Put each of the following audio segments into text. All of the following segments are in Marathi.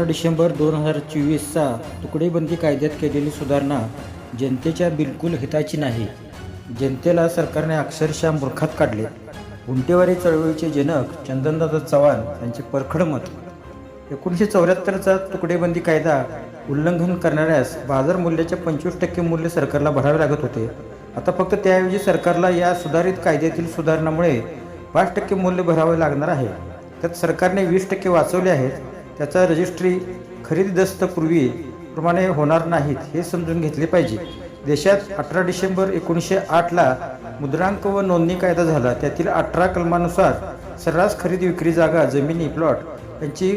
अठरा डिसेंबर दोन हजार चोवीसचा तुकडेबंदी कायद्यात केलेली सुधारणा जनतेच्या बिलकुल हिताची नाही. जनतेला सरकारने अक्षरशः मूर्खात काढले. गुंटेवारी चळवळीचे जनक चंदनदादा चव्हाण यांचे परखड मत. एकोणीसशे चौऱ्याहत्तरचा तुकडेबंदी कायदा उल्लंघन करणाऱ्यास बाजार मूल्याचे पंचवीस टक्के मूल्य सरकारला भरावे लागत होते. आता फक्त त्याऐवजी सरकारला या सुधारित कायद्यातील सुधारणामुळे पाच टक्के मूल्य भरावे लागणार आहे. त्यात सरकारने वीस टक्के वाचवले आहेत. त्याचा रजिस्ट्री खरेदी दस्तपूर्वी प्रमाणे होणार नाहीत हे समजून घेतले पाहिजे. देशात अठरा डिसेंबर एकोणीसशे आठला मुद्रांक व नोंदणी कायदा झाला. त्यातील अठरा कलमानुसार सर्रास खरेदी विक्री जागा जमिनी प्लॉट यांची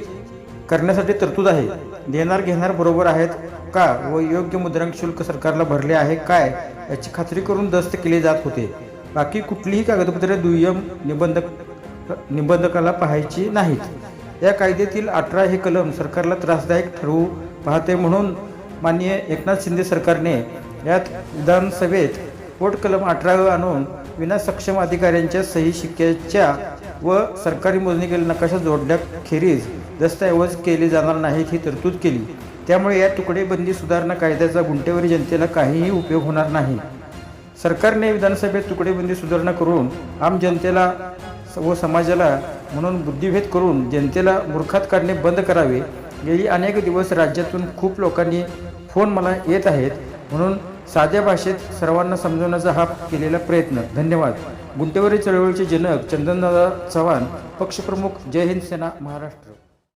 करण्यासाठी तरतूद आहे. देणार घेणार बरोबर आहेत का व योग्य मुद्रांक शुल्क सरकारला भरले आहे काय याची खात्री करून दस्त केले जात होते. बाकी कुठलीही कागदपत्रे दुय्यम निबंधक निबंधकाला पाहायची नाहीत. या कायद्यातील अठरा हे कलम सरकारला त्रासदायक ठरवू पाहते म्हणून माननीय एकनाथ शिंदे सरकारने यात विधानसभेत पोट कलम अठरा आणून विना सक्षम अधिकाऱ्यांच्या सही शिक्क्याच्या व सरकारी मोजणी नकाशा जोडण्याखेरीज दस्तऐवज केले जाणार नाहीत ही तरतूद केली. त्यामुळे या तुकडेबंदी सुधारणा कायद्याचा गुंटेवारी जनतेला काहीही उपयोग होणार नाही. सरकारने विधानसभेत तुकडेबंदी सुधारणा करून आम जनतेला व समाजाला म्हणून बुद्धिभेद करून जनतेला मूर्खात काढणे बंद करावे. गेली अनेक दिवस राज्यातून खूप लोकांनी फोन मला येत आहेत. म्हणून साध्या भाषेत सर्वांना समजवण्याचा हा केलेला प्रयत्न. धन्यवाद. गुंटेवारी चळवळीचे जनक चंदनदादा चव्हाण पक्षप्रमुख जय हिंद सेना महाराष्ट्र.